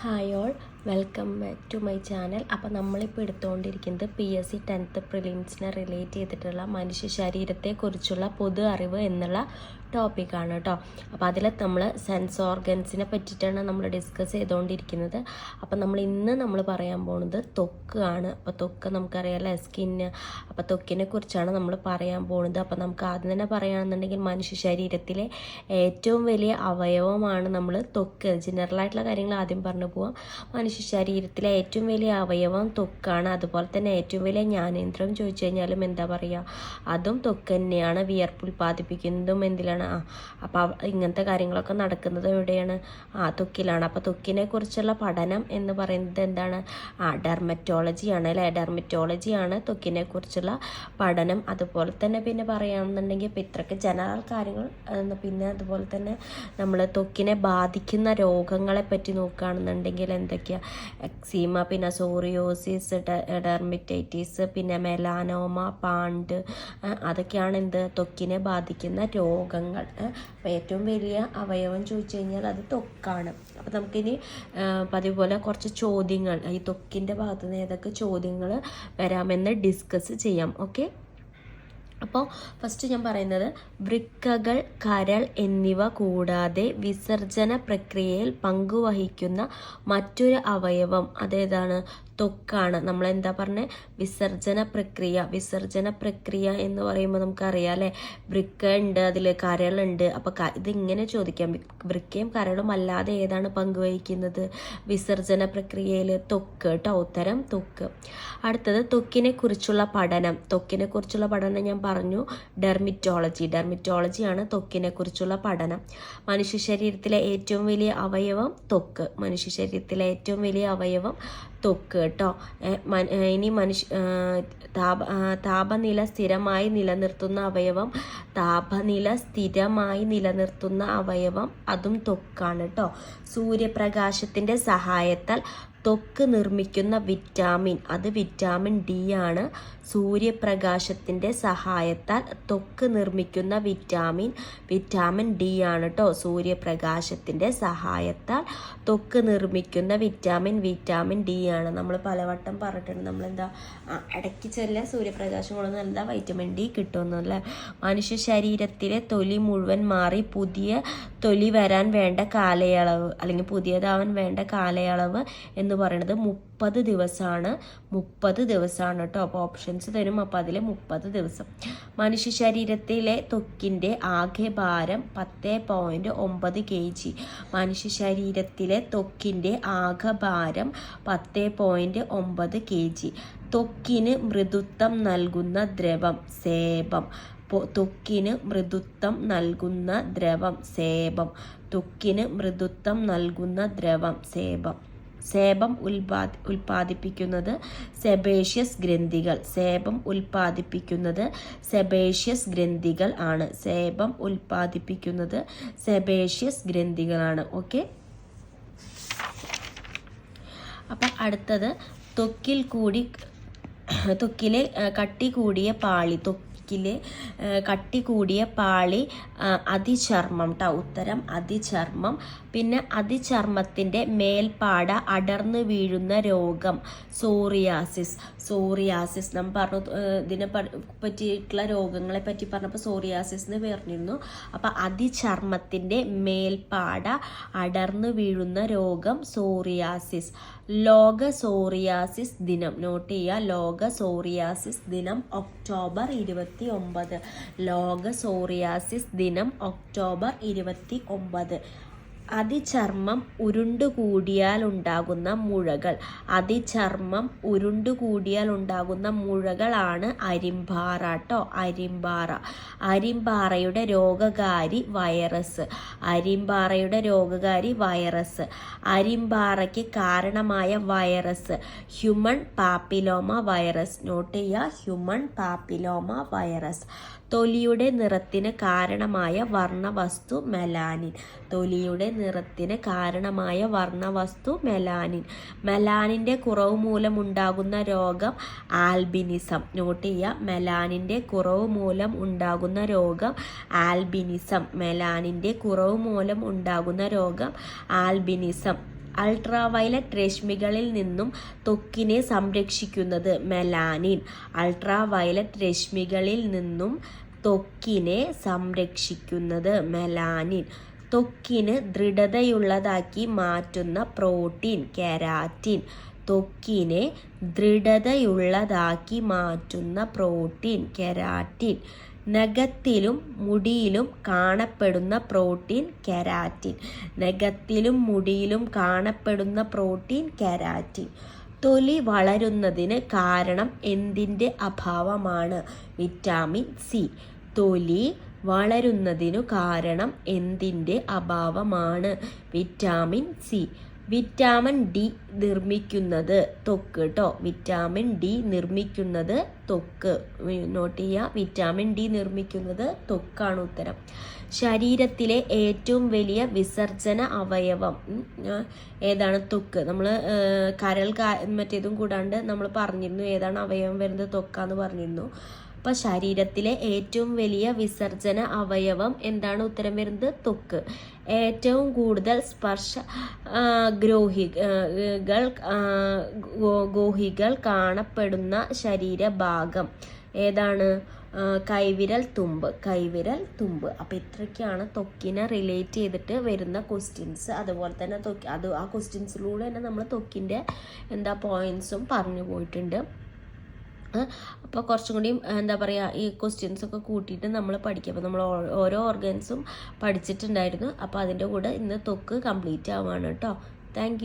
Hi all. Welcome back to my channel അപ്പോൾ നമ്മളിപ്പോൾ എടുത്തുകൊണ്ടിരിക്കുന്നത് പി എസ് സി ടെൻത്ത് പ്രിലിംസിനെ റിലേറ്റ് ചെയ്തിട്ടുള്ള മനുഷ്യ ശരീരത്തെക്കുറിച്ചുള്ള പൊതു അറിവ് എന്നുള്ള ടോപ്പിക്കാണ് കേട്ടോ അപ്പോൾ അതിൽ നമ്മൾ സെൻസ് ഓർഗൻസിനെ പറ്റിയിട്ടാണ് നമ്മൾ ഡിസ്കസ് ചെയ്തുകൊണ്ടിരിക്കുന്നത് അപ്പോൾ നമ്മൾ ഇന്ന് നമ്മൾ പറയാൻ പോകുന്നത് തൊക്ക് ആണ്. അപ്പോൾ തൊക്ക് നമുക്കറിയാമല്ലോ സ്കിന്ന് അപ്പോൾ തൊക്കിനെ കുറിച്ചാണ് നമ്മൾ പറയാൻ പോകുന്നത് അപ്പോൾ നമുക്ക് ആദ്യം തന്നെ പറയുകയാണെന്നുണ്ടെങ്കിൽ മനുഷ്യ ശരീരത്തിലെ ഏറ്റവും വലിയ അവയവമാണ് നമ്മൾ തൊക്ക്. ജനറലായിട്ടുള്ള കാര്യങ്ങൾ ആദ്യം പറഞ്ഞു പോവാം. മനുഷ്യ ശരീരത്തിലെ ഏറ്റവും വലിയ അവയവം തൊക്കാണ്. അതുപോലെ തന്നെ ഏറ്റവും വലിയ ജ്ഞാനേന്ദ്രം ചോദിച്ചു കഴിഞ്ഞാലും എന്താ പറയുക അതും തൊക്ക് തന്നെയാണ് വിയർപ്പ് ഉൽപ്പാദിപ്പിക്കുന്നതും എന്തിലാണ്. ആ അപ്പോൾ ഇങ്ങനത്തെ കാര്യങ്ങളൊക്കെ നടക്കുന്നത് എവിടെയാണ്? ആ തൊക്കിലാണ്. അപ്പോൾ തൊക്കിനെ കുറിച്ചുള്ള പഠനം എന്ന് പറയുന്നത് എന്താണ്? ആ ഡെർമറ്റോളജിയാണ് അല്ലേ? ഡെർമറ്റോളജിയാണ് തൊക്കിനെ കുറിച്ചുള്ള പഠനം. അതുപോലെ തന്നെ പിന്നെ പറയുകയാണെന്നുണ്ടെങ്കിൽ ഇപ്പം ഇത്രയ്ക്ക് ജനറൽ കാര്യങ്ങൾ പിന്നെ അതുപോലെ തന്നെ നമ്മൾ ത്വക്കിനെ ബാധിക്കുന്ന രോഗങ്ങളെ പറ്റി നോക്കുകയാണെന്നുണ്ടെങ്കിൽ എന്തൊക്കെയാണ് എക്സീമ പിന്നെ സോറിയോസിസ് ഡെർമിറ്റൈറ്റിസ് പിന്നെ മെലാനോമ പാണ്ട് അതൊക്കെയാണ് എന്ത്? ത്വക്കിനെ ബാധിക്കുന്ന രോഗങ്ങൾ. അപ്പോൾ ഏറ്റവും വലിയ അവയവം ചോദിച്ചു കഴിഞ്ഞാൽ അത് ത്വക്കാണ് അപ്പോൾ നമുക്കിനി പതിവ് പോലെ കുറച്ച് ചോദ്യങ്ങൾ ഈ ത്വക്കിന്റെ ഭാഗത്തുനിന്ന് ഏതൊക്കെ ചോദ്യങ്ങൾ വരാമെന്ന് ഡിസ്കസ് ചെയ്യാം. ഓക്കെ അപ്പോൾ ഫസ്റ്റ് ഞാൻ പറയുന്നത് വൃക്കകൾ കരൾ എന്നിവ കൂടാതെ വിസർജന പ്രക്രിയയിൽ പങ്കുവഹിക്കുന്ന മറ്റൊരു അവയവം. അതേതാണ് ത്വക്കാണ് നമ്മൾ എന്താ പറഞ്ഞത് വിസർജന പ്രക്രിയ. വിസർജന പ്രക്രിയ എന്ന് പറയുമ്പോൾ നമുക്കറിയാം അല്ലേ? വൃക്ക ഉണ്ട് അതിൽ കരളുണ്ട്. അപ്പോൾ ഇതിങ്ങനെ ചോദിക്കാം. വൃക്കയും കരളും അല്ലാതെ ഏതാണ് പങ്കുവഹിക്കുന്നത്? വിസർജന പ്രക്രിയയിൽ ത്വക്ക് കേട്ടോ ഉത്തരം ത്വക്ക് അടുത്തത് ത്വക്കിനെ കുറിച്ചുള്ള പഠനം. ത്വക്കിനെ കുറിച്ചുള്ള പഠനം ഞാൻ പറഞ്ഞു. ഡെർമിറ്റോളജി. ഡെർമിറ്റോളജിയാണ് ത്വക്കിനെ കുറിച്ചുള്ള പഠനം. മനുഷ്യ ശരീരത്തിലെ ഏറ്റവും വലിയ അവയവം ത്വക്ക് മനുഷ്യ ശരീരത്തിലെ ഏറ്റവും വലിയ അവയവം ത്വക്ക് കേട്ടോ. ഇനി മനുഷ്യ താപ താപനില സ്ഥിരമായി നിലനിർത്തുന്ന അവയവം താപനില സ്ഥിരമായി നിലനിർത്തുന്ന അവയവം അതും ത്വക്കാണ് കേട്ടോ. സൂര്യപ്രകാശത്തിന്റെ സഹായത്താൽ ത്വക്ക് നിർമ്മിക്കുന്ന വിറ്റാമിൻ. അത് വിറ്റാമിൻ ഡി ആണ്. സൂര്യപ്രകാശത്തിന്റെ സഹായത്താൽ ത്വക്ക് നിർമ്മിക്കുന്ന വിറ്റാമിൻ വിറ്റാമിൻ ഡി ആണ് കേട്ടോ സൂര്യപ്രകാശത്തിന്റെ സഹായത്താൽ ത്വക്ക് നിർമ്മിക്കുന്ന വിറ്റാമിൻ വിറ്റാമിൻ ഡി ആണ്. നമ്മൾ പലവട്ടം പറഞ്ഞിട്ടുണ്ട്. നമ്മളെന്താ ഇടയ്ക്ക് ചെല്ല സൂര്യപ്രകാശം കൊള്ളുന്ന എന്താ വൈറ്റമിൻ ഡി കിട്ടുമെന്നല്ലേ മനുഷ്യ ശരീരത്തിലെ തൊലി മുഴുവൻ മാറി പുതിയ തൊലി വരാൻ വേണ്ട കാലയളവ് അല്ലെങ്കിൽ പുതിയതാവാൻ വേണ്ട കാലയളവ് എന്ന് പറയുന്നത് മുപ്പത് ദിവസമാണ് മുപ്പത് ദിവസമാണ് കേട്ടോ. അപ്പോൾ ഓപ്ഷൻസ് തരും. അപ്പോൾ അതിൽ മുപ്പത് ദിവസം. മനുഷ്യ ശരീരത്തിലെ ത്വക്കിന്റെ ആകെ ഭാരം പത്ത് പോയിന്റ് ഒമ്പത് കെ ജി മനുഷ്യ ശരീരത്തിലെ ത്വക്കിന്റെ ആകെ ഭാരം പത്ത് പോയിന്റ് ഒമ്പത് കെ ജി ത്വക്കിന് മൃദുത്വം നൽകുന്ന ദ്രവം തൊക്കിന് ത്വക്കിന് മൃദുത്വം നൽകുന്ന ദ്രവം സേബം ത്വക്കിന് മൃദുത്വം നൽകുന്ന ദ്രവം സേബം സേബം ഉൽപാദി ഉൽപ്പാദിപ്പിക്കുന്നത് സെബേഷ്യസ് ഗ്രന്ഥികൾ. സേബം ഉൽപ്പാദിപ്പിക്കുന്നത് സെബേഷ്യസ് ഗ്രന്ഥികൾ ആണ്. സേബം ഉൽപ്പാദിപ്പിക്കുന്നത് സെബേഷ്യസ് ഗ്രന്ഥികളാണ്. ഓക്കെ? അപ്പം അടുത്തത് ത്വക്കിൽ കൂടി ത്വക്കിലെ കട്ടി കൂടിയ പാളി ത്വക്കിലെ ആ, കട്ടി കൂടിയ പാളി അതിചർമ്മം കേട്ടോ ഉത്തരം. അതിചർമ്മം. പിന്നെ അതിചർമ്മത്തിന്റെ മേൽപ്പാട അടർന്നു വീഴുന്ന രോഗം സോറിയാസിസ്. സോറിയാസിസ് നമ്മൾ പറഞ്ഞു ഇതിനെ പറ്റിയിട്ടുള്ള രോഗങ്ങളെ പറ്റി പറഞ്ഞപ്പോൾ സോറിയാസിസ് എന്ന് പറഞ്ഞിരുന്നു. അപ്പം അതിചർമ്മത്തിന്റെ മേൽപ്പാട അടർന്നു വീഴുന്ന രോഗം സോറിയാസിസ്. ലോക സോറിയാസിസ് ദിനം. നോട്ട് ചെയ്യുക ലോക സോറിയാസിസ് ദിനം ഒക്ടോബർ ഇരുപത്തി ഒമ്പത് ലോക സോറിയാസിസ് ദിനം ഒക്ടോബർ ഇരുപത്തി ഒമ്പത് അതിചർമ്മം ഉരുണ്ടുകൂടിയാൽ ഉണ്ടാകുന്ന മുഴകൾ. അതിചർമ്മം ഉരുണ്ടുകൂടിയാൽ ഉണ്ടാകുന്ന മുഴകളാണ് അരിമ്പാറ കേട്ടോ അരിമ്പാറ. അരിമ്പാറയുടെ രോഗകാരി വൈറസ്. അരിമ്പാറയുടെ രോഗകാരി വൈറസ്. അരിമ്പാറയ്ക്ക് കാരണമായ virus. Human papilloma virus. Note ചെയ്യുക. Human papilloma virus. തൊലിയുടെ നിറത്തിന് കാരണമായ വർണവസ്തു മെലാനിൻ. തൊലിയുടെ നിറത്തിന് കാരണമായ വർണവസ്തു മെലാനിൻ. മെലാനിന്റെ കുറവ് മൂലമുണ്ടാകുന്ന രോഗം ആൽബിനിസം. നോട്ട് ചെയ്യുക. മെലാനിന്റെ കുറവ് മൂലം ഉണ്ടാകുന്ന രോഗം ആൽബിനിസം. മെലാനിന്റെ കുറവ് മൂലം ഉണ്ടാകുന്ന രോഗം ആൽബിനിസം. അൾട്രാവയലറ്റ് രശ്മികളിൽ നിന്നും ത്വക്കിനെ സംരക്ഷിക്കുന്നത് മെലാനിൻ. അൾട്രാവയലറ്റ് രശ്മികളിൽ നിന്നും ത്വക്കിനെ സംരക്ഷിക്കുന്നത് മെലാനിൻ. ത്വക്കിന് ദൃഢതയുള്ളതാക്കി മാറ്റുന്ന പ്രോട്ടീൻ കെരാറ്റിൻ. ത്വക്കിനെ ദൃഢതയുള്ളതാക്കി മാറ്റുന്ന പ്രോട്ടീൻ കെരാറ്റിൻ. നഖത്തിലും മുടിയിലും കാണപ്പെടുന്ന പ്രോട്ടീൻ കെരാറ്റിൻ. നഖത്തിലും മുടിയിലും കാണപ്പെടുന്ന പ്രോട്ടീൻ കെരാറ്റിൻ. തൊലി വളരുന്നതിന് കാരണം എന്തിന്റെ അഭാവമാണ്? Vitamin C. തൊലി വളരുന്നതിനു കാരണം എന്തിന്റെ അഭാവമാണ്? Vitamin C. വിറ്റാമിൻ ഡി നിർമ്മിക്കുന്നത് ത്വക്ക് കേട്ടോ വിറ്റാമിൻ ഡി നിർമ്മിക്കുന്നത് ത്വക്ക് നോട്ട് ചെയ്യുക വിറ്റാമിൻ ഡി നിർമ്മിക്കുന്നത് ത്വക്കാണ് ഉത്തരം. ശരീരത്തിലെ ഏറ്റവും വലിയ വിസർജന അവയവം ഏതാണ്? ത്വക്ക് നമ്മൾ കരൾ കാ മറ്റേതും കൂടാണ്ട് നമ്മൾ പറഞ്ഞിരുന്നു ഏതാണ് അവയവം വരുന്നത്? ത്വക്കാന്ന് പറഞ്ഞിരുന്നു. അപ്പോൾ ശരീരത്തിലെ ഏറ്റവും വലിയ വിസർജന അവയവം എന്താണ് ഉത്തരം വരുന്നത്? ത്വക്ക് ഏറ്റവും കൂടുതൽ സ്പർശ ഗ്രോഹികൾ ഗോഹികൾ കാണപ്പെടുന്ന ശരീരഭാഗം ഏതാണ്? കൈവിരൽ തുമ്പ്. കൈവിരൽ തുമ്പ്. അപ്പോൾ ഇത്രയ്ക്കാണ് തൊക്കിനെ റിലേറ്റ് ചെയ്തിട്ട് വരുന്ന ക്വസ്റ്റ്യൻസ് അതുപോലെ തന്നെ ത്വക്ക് അത് ആ ക്വസ്റ്റ്യൻസിലൂടെ തന്നെ നമ്മൾ ത്വക്കിന്റെ എന്താ പോയിൻസും പറഞ്ഞു പോയിട്ടുണ്ട്. അപ്പോൾ കുറച്ചും കൂടി എന്താ പറയുക ഈ ക്വസ്റ്റ്യൻസ് ഒക്കെ കൂട്ടിയിട്ട് നമ്മൾ പഠിക്കുക അപ്പോൾ നമ്മൾ ഓരോ ഓർഗൻസും പഠിച്ചിട്ടുണ്ടായിരുന്നു. അപ്പോൾ അതിന്റെ കൂടെ ഇന്ന് തൊക്ക് കംപ്ലീറ്റ് ആവുകയാണ് കേട്ടോ. താങ്ക്